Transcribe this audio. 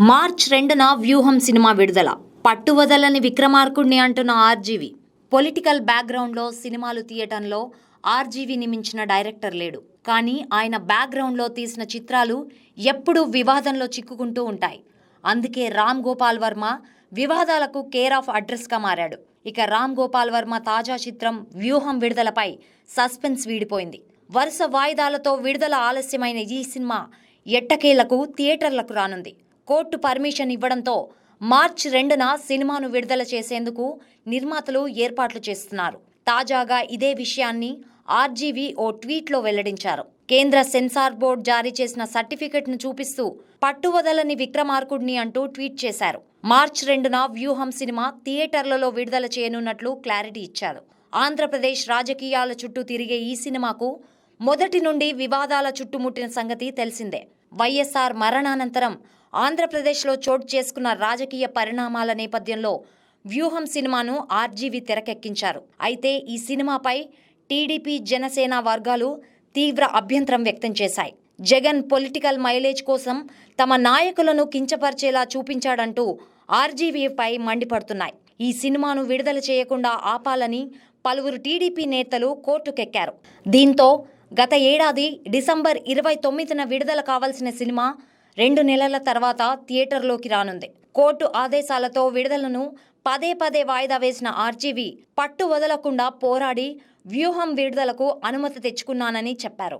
March రెండున వ్యూహం cinema విడుదల. పట్టువదలని విక్రమార్కుడిని అంటున్న ఆర్జీవి. పొలిటికల్ బ్యాక్గ్రౌండ్లో సినిమాలు తీయటంలో ఆర్జీవిని మించిన డైరెక్టర్ లేడు. కానీ ఆయన బ్యాక్గ్రౌండ్లో తీసిన చిత్రాలు ఎప్పుడూ వివాదంలో చిక్కుకుంటూ ఉంటాయి. అందుకే రామ్ గోపాల్ వర్మ వివాదాలకు కేర్ ఆఫ్ అడ్రస్గా మారాడు. ఇక రామ్ గోపాల్ వర్మ తాజా చిత్రం వ్యూహం విడుదలపై సస్పెన్స్ వీడిపోయింది. వరుస వాయిదాలతో విడుదల ఆలస్యమైన ఈ సినిమా ఎట్టకేలకు థియేటర్లకు రానుంది. కోర్టు పర్మిషన్ ఇవ్వడంతో మార్చ్ రెండున సినిమాను విడుదల చేసేందుకు నిర్మాతలు ఏర్పాట్లు చేస్తున్నారు. తాజాగా ఇదే విషయాన్ని ఆర్జీవి ఓ ట్వీట్లో వెల్లడించారు. కేంద్ర సెన్సార్ బోర్డు జారీ చేసిన సర్టిఫికెట్ను చూపిస్తూ పట్టువదలని విక్రమార్కుడిని అంటూ ట్వీట్ చేశారు. మార్చ్ రెండున వ్యూహం సినిమా థియేటర్లలో విడుదల చేయనున్నట్లు క్లారిటీ ఇచ్చారు. ఆంధ్రప్రదేశ్ రాజకీయాల చుట్టూ తిరిగే ఈ సినిమాకు మొదటి నుండి వివాదాల చుట్టుముట్టిన సంగతి తెలిసిందే. వైఎస్ఆర్ మరణానంతరం ఆంధ్రప్రదేశ్లో చోటు చేసుకున్న రాజకీయ పరిణామాల నేపథ్యంలో వ్యూహం సినిమాను ఆర్జీవి తెరకెక్కించారు. అయితే ఈ సినిమాపై టీడీపీ జనసేన వర్గాలు తీవ్ర అభ్యంతరం వ్యక్తం చేశాయి. జగన్ పొలిటికల్ మైలేజ్ కోసం తమ నాయకులను కించపరిచేలా చూపించాడంటూ ఆర్జీవీపై మండిపడుతున్నాయి. ఈ సినిమాను విడుదల చేయకుండా ఆపాలని పలువురు టీడీపీ నేతలు కోర్టుకెక్కారు. దీంతో గత ఏడాది డిసెంబర్ ఇరవై తొమ్మిదిన విడుదల కావాల్సిన సినిమా రెండు నెలల తర్వాత థియేటర్లోకి రానుంది. కోర్టు ఆదేశాలతో విడుదలను పదే పదే వాయిదా వేసిన ఆర్జీవి పట్టు వదలకుండా పోరాడి వ్యూహం విడుదలకు అనుమతి తెచ్చుకున్నానని చెప్పారు.